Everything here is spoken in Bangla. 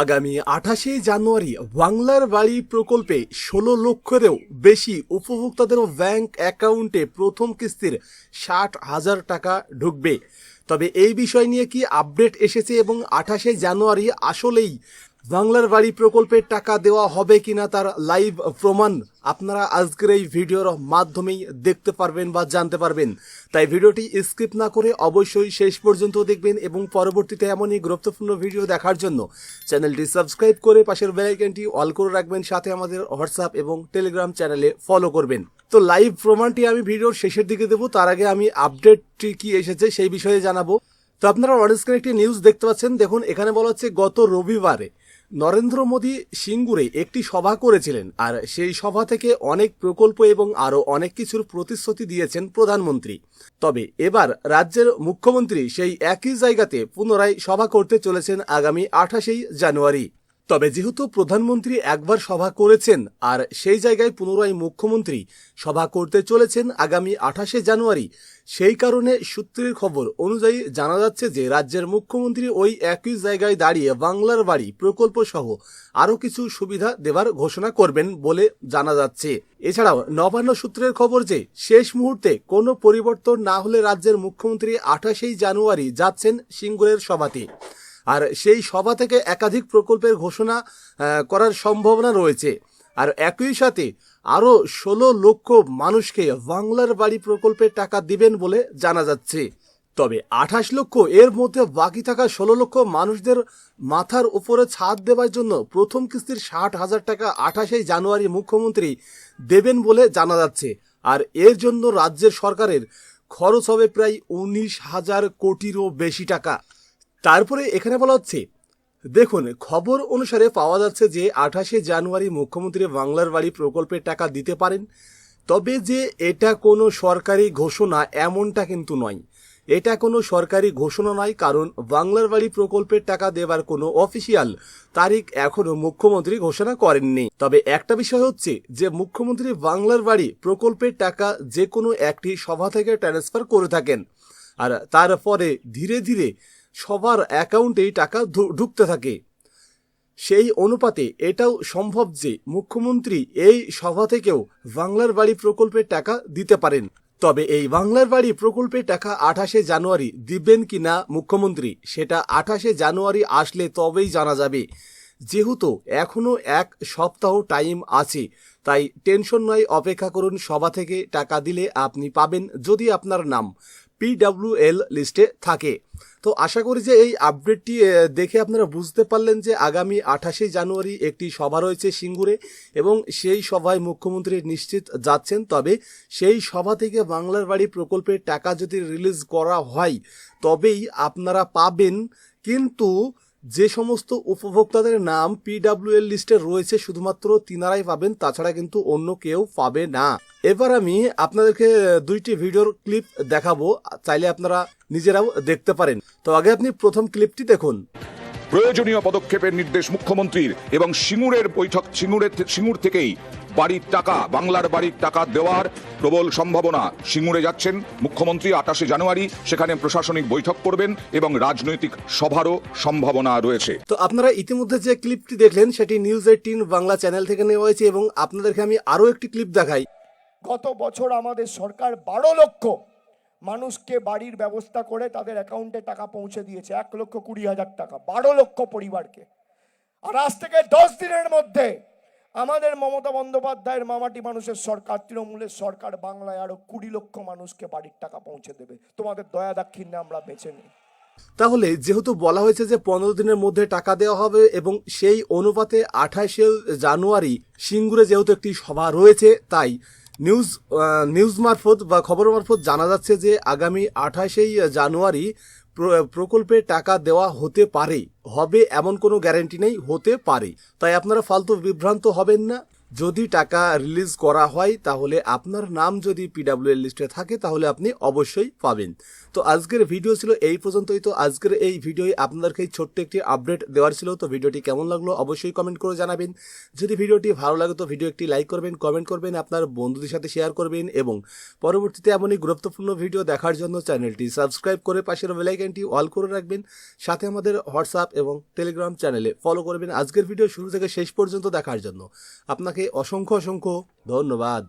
আগামী আঠাশে জানুয়ারি বাংলার বাড়ি প্রকল্পে ষোলো লক্ষেরও বেশি উপভোক্তাদের ব্যাংক অ্যাকাউন্টে প্রথম কিস্তির ষাট হাজার টাকা ঢুকবে। তবে এই বিষয় নিয়ে কি আপডেট এসেছে এবং আঠাশে জানুয়ারি আসলেই বাংলার বাড়ি প্রকল্পের টাকা দেওয়া হবে কিনা তার লাইভ প্রমাণ আপনারা আজকের এই ভিডিওর মাধ্যমেই দেখতে পারবেন বা জানতে পারবেন। তাই ভিডিওটি স্কিপ না করে অবশ্যই শেষ পর্যন্ত দেখবেন এবং পরবর্তীতে এমনই গুরুত্বপূর্ণ ভিডিও দেখার জন্য চ্যানেলটি সাবস্ক্রাইব করে পাশের বেলাইকনটি অল করে রাখবেন, সাথে আমাদের হোয়াটসঅ্যাপ এবং টেলিগ্রাম চ্যানেলে ফলো করবেন। তো লাইভ প্রমাণটি আমি ভিডিওর শেষের দিকে দেবো, তার আগে আমি আপডেটটি কি এসেছে সেই বিষয়ে জানাব। তো আপনারা অনস্ক্রিনে একটি নিউজ দেখতে পাচ্ছেন, দেখুন এখানে বলা হচ্ছে, গত রবিবারে নরেন্দ্র মোদী সিঙ্গুরে একটি সভা করেছিলেন, আর সেই সভা থেকে অনেক প্রকল্প এবং আরও অনেক কিছুর প্রতিশ্রুতি দিয়েছেন প্রধানমন্ত্রী। তবে এবার রাজ্যের মুখ্যমন্ত্রী সেই একই জায়গাতে পুনরায় সভা করতে চলেছেন আগামী আঠাশেই জানুয়ারি। তবে যেহেতু প্রধানমন্ত্রী একবার সভা করেছেন, আর সেই জায়গায় পুনরায় মুখ্যমন্ত্রী সভা করতে চলেছেন আগামী আঠাশে জানুয়ারি, সেই কারণে সূত্রের খবর অনুযায়ী জানা যাচ্ছে যে রাজ্যের মুখ্যমন্ত্রী ওই একই জায়গায় দাঁড়িয়ে বাংলার বাড়ি প্রকল্প সহ আরও কিছু সুবিধা দেবার ঘোষণা করবেন বলে জানা যাচ্ছে। এছাড়াও নবান্ন সূত্রের খবর যে শেষ মুহূর্তে কোনো পরিবর্তন না হলে রাজ্যের মুখ্যমন্ত্রী আঠাশেই জানুয়ারি যাচ্ছেন সিঙ্গুরের সভাতে। আর সেই সভা থেকে একাধিক প্রকল্পের ঘোষণা করার সম্ভাবনা রয়েছে। আর একই সাথে আরও ষোলো লক্ষ মানুষকে বাংলার বাড়ি প্রকল্পের টাকা দিবেন বলে জানা যাচ্ছে। তবে আঠাশ লক্ষ এর মধ্যে বাকি থাকা ষোলো লক্ষ মানুষদের মাথার উপরে ছাদ দেওয়ার জন্য প্রথম কিস্তির ষাট হাজার টাকা আঠাশে জানুয়ারি মুখ্যমন্ত্রী দেবেন বলে জানা যাচ্ছে। আর এর জন্য রাজ্যের সরকারের খরচ হবে প্রায় উনিশ হাজার কোটিরও বেশি টাকা। তারপরে এখানে বলা হচ্ছে, দেখুন, খবর অনুসারে পাওয়া যাচ্ছে যে আঠাশে জানুয়ারি মুখ্যমন্ত্রী বাংলার বাড়ি প্রকল্পের টাকা দিতে পারেন। তবে যে এটা কোনো সরকারি ঘোষণা এমনটা কিন্তু নয়। এটা কোনো সরকারি ঘোষণা নয়, কারণ বাংলার বাড়ি প্রকল্পের টাকা দেবার কোনো অফিসিয়াল তারিখ এখনও মুখ্যমন্ত্রী ঘোষণা করেননি। তবে একটা বিষয় হচ্ছে যে মুখ্যমন্ত্রী বাংলার বাড়ি প্রকল্পের টাকা যে কোনো একটি সভা থেকে ট্রান্সফার করে থাকেন। আর তারপরে ধীরে ধীরে সবার অ্যাকাউন্টেই টাকা ঢুকতে থাকে। সেই অনুপাতে এটাও সম্ভব যে মুখ্যমন্ত্রী এই সভা থেকেও বাংলার বাড়ি প্রকল্পের টাকা দিতে পারেন। তবে এই বাংলার বাড়ি প্রকল্পের টাকা আঠাশে জানুয়ারি দিবেন কি না মুখ্যমন্ত্রী, সেটা আঠাশে জানুয়ারি আসলে তবেই জানা যাবে। যেহেতু এখনও এক সপ্তাহ টাইম আছে, তাই টেনশন নয়, অপেক্ষা করুন সভা থেকে টাকা দিলে আপনি পাবেন, যদি আপনার নাম পিডাব্লিউএল লিস্টে থাকে। তো আশা করি যে এই আপডেটটি দেখে আপনারা বুঝতে পারলেন যে আগামী আঠাশে জানুয়ারি একটি সভা রয়েছে সিঙ্গুরে এবং সেই সভায় মুখ্যমন্ত্রী নিশ্চিত যাচ্ছেন। তবে সেই সভা থেকে বাংলার বাড়ি প্রকল্পের টাকা যদি রিলিজ করা হয়, তবেই আপনারা পাবেন। কিন্তু যে সমস্ত উপভোক্তাদের নাম পিডাব্লিউএল লিস্টে রয়েছে শুধুমাত্র তিনারাই পাবেন, তাছাড়া কিন্তু অন্য কেউ পাবে না। এবার আমি আপনাদেরকে দুইটি ভিডিওর ক্লিপ দেখাবো, চাইলে আপনারা নিজেরাও দেখতে পারেন। তো আগে আপনি প্রথম ক্লিপটি দেখুন। প্রয়োজনীয় পদক্ষেপের নির্দেশ মুখ্যমন্ত্রীর এবং সিঙ্গুরের বৈঠক সিঙ্গুরের সিঙ্গুর থেকেই বাড়ির টাকা বাংলার বাড়ির টাকা দেওয়ার প্রবল সম্ভাবনা সিঙ্গুরে যাচ্ছেন মুখ্যমন্ত্রী আটাশে জানুয়ারি। সেখানে প্রশাসনিক বৈঠক করবেন এবং রাজনৈতিক সভারও সম্ভাবনা রয়েছে। তো আপনারা ইতিমধ্যে যে ক্লিপটি দেখলেন সেটি নিউজ এইটিন বাংলা চ্যানেল থেকে নেওয়া হয়েছে এবং আপনাদেরকে আমি আরও একটি ক্লিপ দেখাই। গত বছর আমাদের সরকার বারো লক্ষ মানুষকে বাড়ির ব্যবস্থা করে তাদের অ্যাকাউন্টে টাকা পৌঁছে দিয়েছে এক লক্ষ কুড়ি হাজার টাকা বারো লক্ষ পরিবারকে। আর আজ থেকে দশ দিনের মধ্যে আমাদের মমতা বন্দ্যোপাধ্যায়ের মামাটি মানুষের সরকার, তৃণমূলের সরকার বাংলায় আরও কুড়ি লক্ষ মানুষকে বাড়ির টাকা পৌঁছে দেবে। তোমাদের দয়া দাক্ষিণ্যে আমরা বেছে নিই। তাহলে যেহেতু বলা হয়েছে যে পনেরো দিনের মধ্যে টাকা দেওয়া হবে এবং সেই অনুপাতে আঠাশে জানুয়ারি সিঙ্গুরে যেহেতু একটি সভা রয়েছে, তাই নিউজ নিউজ মারফত বা খবর মারফত জানা যাচ্ছে যে আগামী আঠাশেই জানুয়ারি প্রকল্পে টাকা দেওয়া হতে পারে। হবে এমন কোনো গ্যারান্টি নেই, হতে পারে। তাই আপনারা ফালতু বিভ্রান্ত হবেন না। যদি টাকা রিলিজ করা হয়, তাহলে আপনার নাম যদি পিডাব্লিউএল লিস্টে থাকে, তাহলে আপনি অবশ্যই পাবেন। তো আজকের ভিডিও ছিল এই পর্যন্তই। তো আজকের এই ভিডিওয়ে আপনাদেরকে ছোট্ট একটি আপডেট দেওয়ার ছিল। তো ভিডিওটি কেমন লাগল অবশ্যই কমেন্ট করে জানাবেন। যদি ভিডিওটি ভালো লাগে, তো ভিডিও একটি লাইক করবেন কমেন্ট করবেন, আপনার বন্ধুদের সাথে শেয়ার করবেন এবং পরবর্তীতে এমনই গুরুত্বপূর্ণ ভিডিও দেখার জন্য চ্যানেলটি সাবস্ক্রাইব করে পাশের বেলাইকানটি অল করে রাখবেন। সাথে আমাদের হোয়াটসঅ্যাপ এবং টেলিগ্রাম চ্যানেলে ফলো করবেন। আজকের ভিডিও শুরু থেকে শেষ পর্যন্ত দেখার জন্য। আপনাকে অসংখ্য অসংখ্য ধন্যবাদ।